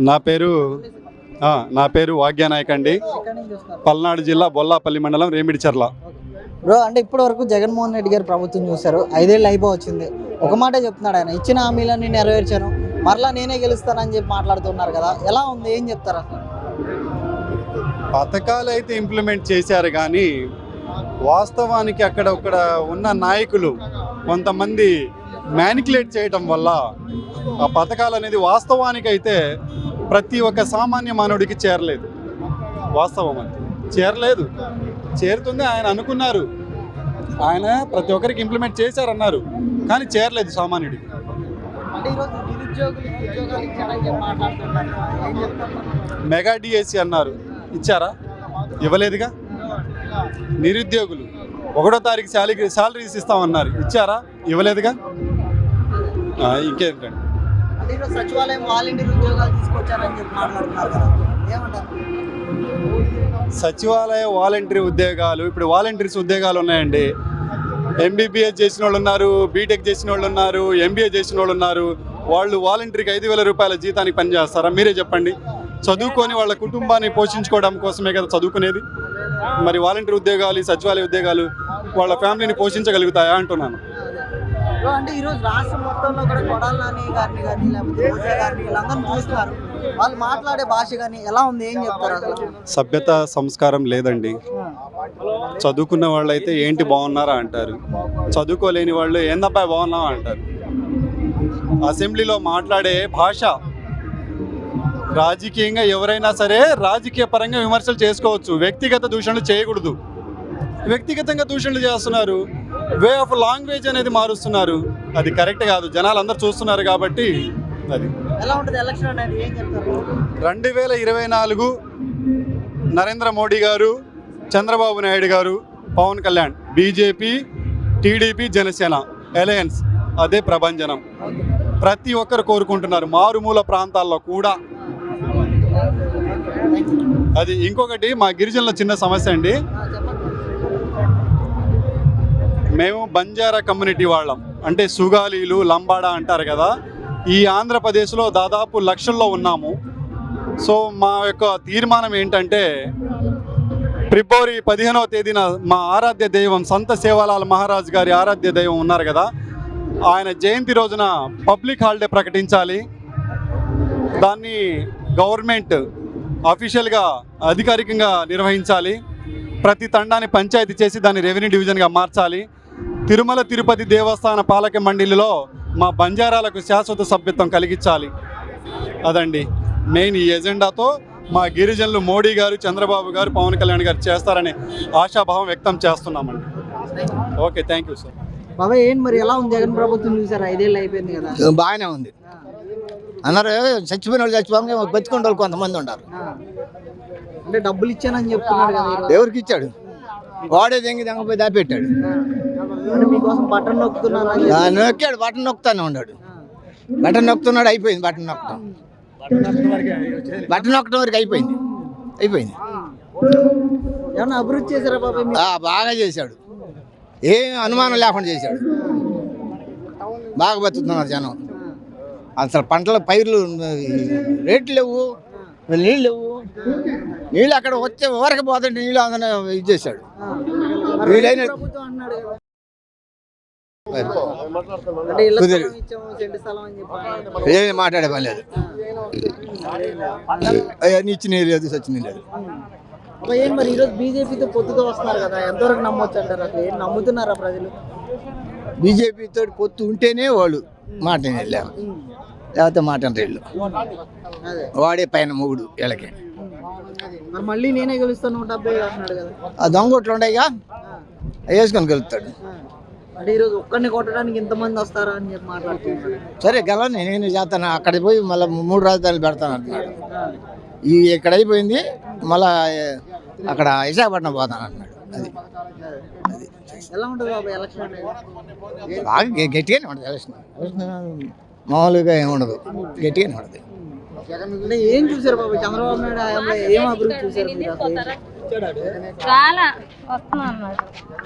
నా పేరు ఆ, నా పేరు వాగ్యానాయక్ అండి. పల్నాడు జిల్లా బొల్లాపల్లి మండలం రేమిడిచర్ల. బ్రో అంటే ఇప్పటి వరకు జగన్మోహన్ రెడ్డి గారు ప్రభుత్వం చూశారు. ఐదేళ్ళు అయిపోవచ్చింది ఒక మాట చెప్తున్నాడు ఆయన. ఇచ్చిన హామీలన్నీ నెరవేర్చాను. మరలా నేనే గెలుస్తానని చెప్పి మాట్లాడుతున్నారు కదా. ఎలా ఉంది? ఏం చెప్తారు అసలు? పథకాలు అయితే ఇంప్లిమెంట్ చేశారు కానీ వాస్తవానికి అక్కడ అక్కడ ఉన్న నాయకులు కొంతమంది మ్యానికులేట్ చేయటం వల్ల ఆ పథకాలు అనేది వాస్తవానికి అయితే ప్రతి ఒక్క సామాన్య మానవుడికి చేరలేదు. వాస్తవం అది. చేరలేదు. చేరుతుంది ఆయన అనుకున్నారు. ఆయన ప్రతి ఒక్కరికి ఇంప్లిమెంట్ చేశారన్నారు. కానీ చేరలేదు సామాన్యుడికి. మెగా డిఎస్సి అన్నారు. ఇచ్చారా? ఇవ్వలేదుగా? నిరుద్యోగులు. ఒకటో తారీఖు శాలరీ శాలరీస్ ఇస్తామన్నారు. ఇచ్చారా? ఇవ్వలేదుగా? ఇంకేంటండి? సచివాలయం వాలంటీర్ ఉద్యోగాలు తీసుకొచ్చారని చెప్పి మాట్లాడుతున్నారు కదా. ఏమంటారు? సచివాలయ వాలంటీర్ ఉద్యోగాలు ఇప్పుడు వాలంటీర్స్ ఉద్యోగాలు ఉన్నాయండి. ఎంబీబీఎస్ చేసిన వాళ్ళు ఉన్నారు బీటెక్ చేసిన వాళ్ళు ఉన్నారు ఎంబీఏ చేసిన వాళ్ళు ఉన్నారు. వాళ్ళు వాలంటీర్కి ఐదు వేల రూపాయల జీతానికి పనిచేస్తారా మీరే చెప్పండి. చదువుకొని వాళ్ళ కుటుంబాన్ని పోషించుకోవడం కోసమే కదా చదువుకునేది. మరి వాలంటీర్ ఉద్యోగాలు సచివాలయ ఉద్యోగాలు వాళ్ళ ఫ్యామిలీని పోషించగలుగుతాయా అంటున్నాను. అంటే ఈరోజు రాష్ట్రం మొత్తంలో కూడా కొడాల నాని గారిని కానీ లేకపోతే రోజా గారిని వీళ్ళందరినీ చూస్తున్నారు. వాళ్ళు మాట్లాడే భాష కానీ ఎలా ఉంది? ఏం చెప్తారు అసలు? సభ్యత సంస్కారం లేదండి. చదువుకున్న వాళ్ళు అయితే ఏంటి బాగున్నారా అంటారు. చదువుకోలేని వాళ్ళు ఏందబ్బాయి బాగున్నావా అంటారు. అసెంబ్లీలో మాట్లాడే భాష రాజకీయంగా ఎవరైనా సరే రాజకీయ పరంగా విమర్శలు చేసుకోవచ్చు. వ్యక్తిగత దూషణలు చేయకూడదు. వ్యక్తిగతంగా దూషణలు చేస్తున్నారు. వే ఆఫ్ లాంగ్వేజ్ అనేది మారుస్తున్నారు. అది కరెక్ట్ కాదు. జనాలు అందరు చూస్తున్నారు కాబట్టి అది. ఎలా ఉంటుంది ఎలక్షన్ అనేది? ఏం చెప్తారు? రెండు వేల ఇరవై నాలుగు నరేంద్ర మోడీ గారు చంద్రబాబు నాయుడు గారు Pawan Kalyan BJP TDP Janasena alliance అదే ప్రభంజనం. ప్రతి ఒక్కరు కోరుకుంటున్నారు. మారుమూల ప్రాంతాల్లో కూడా. అది ఇంకొకటి మా గిరిజనుల చిన్న సమస్య అండి. మేము బంజారా కమ్యూనిటీ వాళ్ళం. అంటే సుగాలీలు లంబాడా అంటారు కదా. ఈ ఆంధ్రప్రదేశ్లో దాదాపు లక్షల్లో ఉన్నాము. సో మా యొక్క తీర్మానం ఏంటంటే ఫిబ్రవరి పదిహేనవ తేదీన మా ఆరాధ్య దైవం సంత సేవాలాల్ మహారాజ్ గారి ఆరాధ్య దైవం ఉన్నారు కదా. ఆయన జయంతి రోజున పబ్లిక్ హాలిడే ప్రకటించాలి. దాన్ని గవర్నమెంట్ అఫీషియల్గా అధికారికంగా నిర్వహించాలి. ప్రతి తండాన్ని పంచాయతీ చేసి దాన్ని రెవెన్యూ డివిజన్గా మార్చాలి. తిరుమల తిరుపతి దేవస్థాన పాలక మండలిలో మా బంజారాలకు శాశ్వత సభ్యత్వం కలిగించాలి. అదండి. మెయిన్ ఈ ఎజెండాతో మా గిరిజనులు మోడీ గారు చంద్రబాబు గారు పవన్ కళ్యాణ్ గారు చేస్తారనే ఆశాభావం వ్యక్తం చేస్తున్నామండి. Okay thank you sir. బాబాయ్ ఏంటి మరి ఎలా ఉంది? జగన్ ప్రభుత్వం చూసారు? ఐదేళ్ళు అయిపోయింది కదా. బాగానే ఉంది. అన్నారు చచ్చిపోయిన వాళ్ళు చచ్చిపోగా బతుకునే వాళ్ళు కొంతమంది ఉన్నారు. అంటే డబ్బులు ఇచ్చానని చెప్తున్నాడు కదా ఈరోజు. ఎవరికి ఇచ్చాడు? వాడే దెంగి దెంగపోయి దాపెట్టాడు. నొక్కాడు బటన్ నొక్కుతానే ఉన్నాడు. బటన్ నొక్కుతున్నాడు అయిపోయింది బటన్ నొక్కడం. బటన్ నొక్కడం వరకు అయిపోయింది. అయిపోయింది. ఏమన్నా అభివృద్ధి చేశారా ఆ, బాగా చేశాడు. ఏం అనుమానం లేకుండా చేశాడు. బాగా బతుకుతున్నారు జనం. అసలు పంటల పైర్లు రేట్లు లేవు నీళ్ళు లేవు. నీళ్ళు అక్కడ వచ్చే వరకు పోతుంటే నీళ్ళు అందరూ ఇది చేశాడు. వీలైన ఏమి మాట్లాడే పని లేదు. అవన్నీ ఇచ్చిన లేదు సచిన లేదు. ఏం మరి? ఈరోజు బీజేపీతో పొత్తుతో వస్తున్నారు కదా ఎంతవరకు నమ్మొచ్చు అంటారు అసలు ఏం నమ్ముతున్నారా ప్రజలు? బీజేపీ తోటి పొత్తు ఉంటేనే వాళ్ళు మాట వెళ్ళాము లేకపోతే మాట అదే. వాడే పైన మొగుడు వీళ్ళకి మరి మళ్ళీ నేనే గెలుస్తాను డెబ్బై ఆ దొంగొట్లు ఉన్నాయిగా అవి వేసుకొని గెలుస్తాడు. అంటే ఈరోజు ఒక్కడిని కొట్టడానికి ఇంతమంది వస్తారా అని చెప్పి మాట్లాడుతున్నాడు సరే గెలని నేను చేస్తాను. అక్కడికి పోయి మళ్ళీ మూడు రాజధానులు పెడతాను అంటున్నాడు. ఈ ఇక్కడ అయిపోయింది? మళ్ళా అక్కడ విశాఖపట్నం పోతాను అంటున్నాడు. అది. అదే. ఎలా ఉంటుంది బాబు ఎలక్షన్ అనేది బాగా గె- గట్టిగానే ఉంటుంది ఎలక్షన్ ఎలక్షన్ మామూలుగా ఏమి ఉండదు. గట్టిగానే ఉంటుంది. అంటే ఏం చూసారు బాబు? చంద్రబాబు నాయుడు హయాంలో ఏం అభివృద్ధి చూసారు మీరు అసలు చాలా వస్తున్నా అన్నాడు.